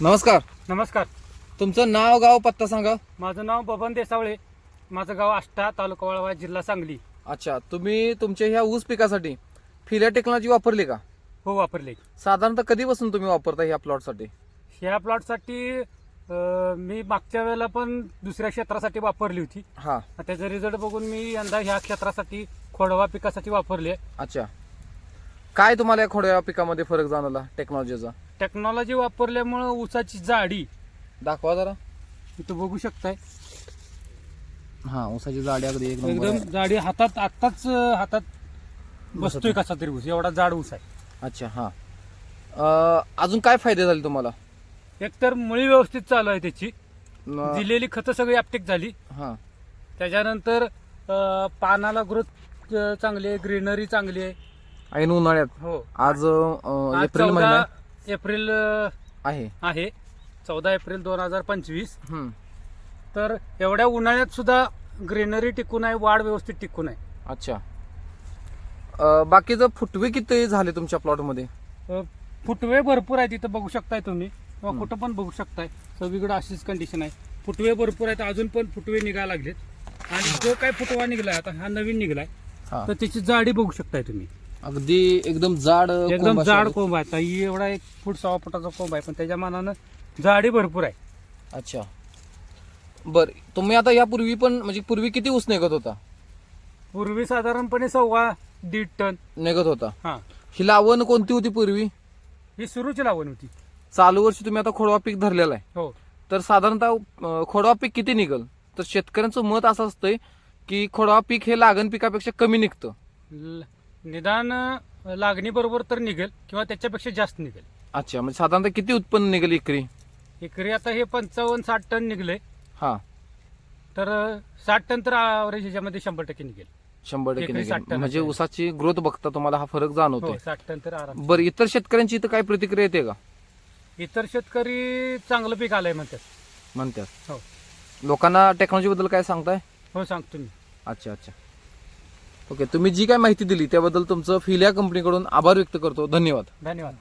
नमस्कार. नमस्कार. तुमचं नाव गाव पत्ता सांगा. माझं नाव बबन देसावळे. माझं गाव आष्टा तालुका वाळवा जिल्हा सांगली. अच्छा तुम्ही तुमच्या ह्या ऊस पिकासाठी फिल्या टेक्नॉलॉजी वापरली का? हो वापरले. साधारणतः कधीपासून तुम्ही वापरता ह्या प्लॉटसाठी? ह्या प्लॉटसाठी अं, मी मागच्या वेळेला पण दुसऱ्या क्षेत्रासाठी वापरली होती. हा. त्याचा रिझल्ट बघून मी यंदा ह्या क्षेत्रासाठी खोडवा पिकासाठी वापरली अच्छा. काय तुम्हाला या खोड्या पिकामध्ये फरक जाणवला टेक्नॉलॉजीचा? टेक्नॉलॉजी वापरल्यामुळं ऊसाची जाडी. दाखवा जरा. इथं बघू शकताय. हा ऊसाची जाडी अगदी एक नंबर एकदम आहे. जाडी हातात आत्ताच अं, हातात बसतोय कसा तरी ऊस एवढा जाड ऊस आहे. अच्छा हा. अं, अजून काय फायदे झाले तुम्हाला? एकतर मुळी व्यवस्थित चालू आहे त्याची. न- दिलेली खतं सगळी अपटेक झाली. हा. त्याच्यानंतर अं, पानाला ग्रोथ चांगली आहे ग्रीनरी चांगली आहे. ऐन उन्हाळ्यात. हो. आज अं, आज एप्रिल महिना चौदा. एप्रिल अं, आहे. आहे. चौदा एप्रिल दोन हजार पंचवीस. हम्म. तर एवढ्या उन्हाळ्यात सुद्धा ग्रीनरी टिकून आहे वाढ व्यवस्थित टिकून आहे अच्छा. अं, बाकीचं फुटवे किती झाले तुमच्या प्लॉटमध्ये? अं, फुटवे भरपूर आहेत इथं बघू शकताय तुम्ही. किंवा. कुठं पण बघू शकताय. सगळीकडे अशीच कंडिशन आहे. फुटवे भरपूर आहेत अजून पण फुटवे निघायला लागलेत. आणि जो काय फुटवा निघलाय आता हा नवीन निघलाय हा. तर त्याची जाडी बघू शकताय तुम्ही. अगदी एकदम जाड एकदम जाड. कोंब आहे. आता ही एवढा एक फूट सव्वा फुटाचा कोंब आहे पण त्याच्या मानानं जाडी भरपूर आहे. अच्छा. बर तुम्ही आता यापूर्वी पण म्हणजे पूर्वी किती ऊस निघत होता? पूर्वी साधारणपणे सव्वा दीड टन निघत होता. हा. ही लावण कोणती होती पूर्वी? ही सुरूची लावण होती. चालू वर्षी तुम्ही आता खोडवा पीक धरलेला आहे. हो. तर साधारणतः अं, खोडवा पीक किती निघल? तर शेतकऱ्यांचं मत असं असतंय की खोडवा पीक हे लागण पिकापेक्षा कमी निघतं. ल- निदान लागणी बरोबर तर निघेल किंवा त्याच्यापेक्षा जास्त निघेल. अच्छा म्हणजे साधारणतः किती उत्पन्न निघेल एकरी? एकरी आता हे पंचावन्न साठ टन निघले हा. तर साठ टन तर ॲव्हरेज ह्याच्यामध्ये शंभर टक्के निघेल. शंभर टक्के एकरी निघेल. 60 टन म्हणजे. ऊसाची ग्रोथ बघता तुम्हाला हा फरक जाणवतोय. हो साठ टन तर आराम. बरं इतर शेतकऱ्यांची इथं काय प्रतिक्रिया येते का? इतर शेतकरी चांगलं पीक आलंय म्हणतात. म्हणतात. हो. लोकांना टेक्नॉलॉजी बद्दल काय सांगताय? हो सांगतो मी. अच्छा अच्छा. ओके तुम्ही जी काय माहिती दिली त्याबद्दल तुमचं फिलिया कंपनीकडून आभार व्यक्त करतो. धन्यवाद. धन्यवाद.